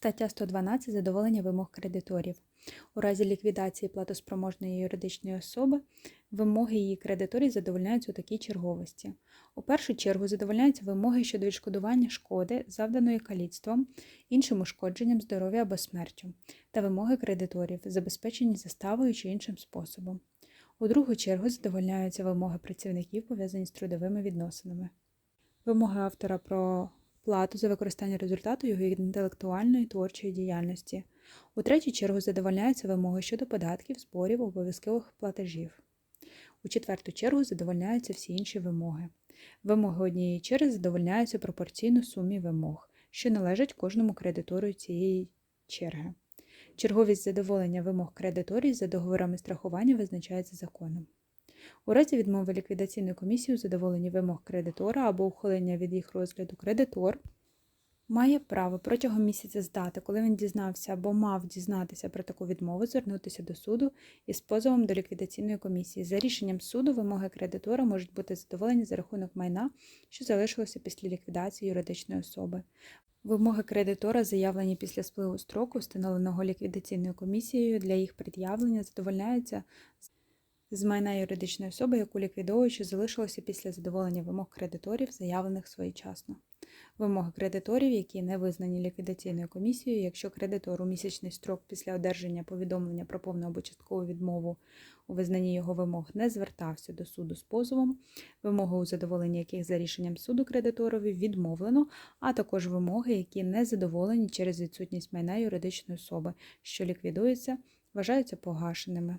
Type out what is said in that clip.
Стаття 112. Задоволення вимог кредиторів. У разі ліквідації платоспроможної юридичної особи вимоги її кредиторів задовольняються у такій черговості. У першу чергу задовольняються вимоги щодо відшкодування шкоди, завданої каліцтвом, іншим ушкодженням здоров'я або смертю, та вимоги кредиторів, забезпечені заставою чи іншим способом. У другу чергу задовольняються вимоги працівників, пов'язані з трудовими відносинами. Вимоги автора про плату за використання результату його інтелектуальної творчої діяльності. У третю чергу задовольняються вимоги щодо податків, зборів, обов'язкових платежів. У четверту чергу задовольняються всі інші вимоги. Вимоги однієї черги задовольняються пропорційно сумі вимог, що належать кожному кредитору цієї черги. Черговість задоволення вимог кредиторів за договорами страхування визначається законом. У разі відмови ліквідаційної комісії у задоволенні вимог кредитора або ухилення від їх розгляду кредитор має право протягом місяця з дати, коли він дізнався або мав дізнатися про таку відмову, звернутися до суду із позовом до ліквідаційної комісії. За рішенням суду вимоги кредитора можуть бути задоволені за рахунок майна, що залишилося після ліквідації юридичної особи. Вимоги кредитора, заявлені після спливу строку, встановленого ліквідаційною комісією для їх пред'явлення, задовольняються з майна юридичної особи, яку ліквідовуючи, залишилося після задоволення вимог кредиторів, заявлених своєчасно. Вимоги кредиторів, які не визнані ліквідаційною комісією, якщо кредитор у місячний строк після одержання повідомлення про повну або часткову відмову у визнанні його вимог не звертався до суду з позовом, вимоги у задоволенні яких за рішенням суду кредиторові відмовлено, а також вимоги, які не задоволені через відсутність майна юридичної особи, що ліквідується, вважаються погашеними.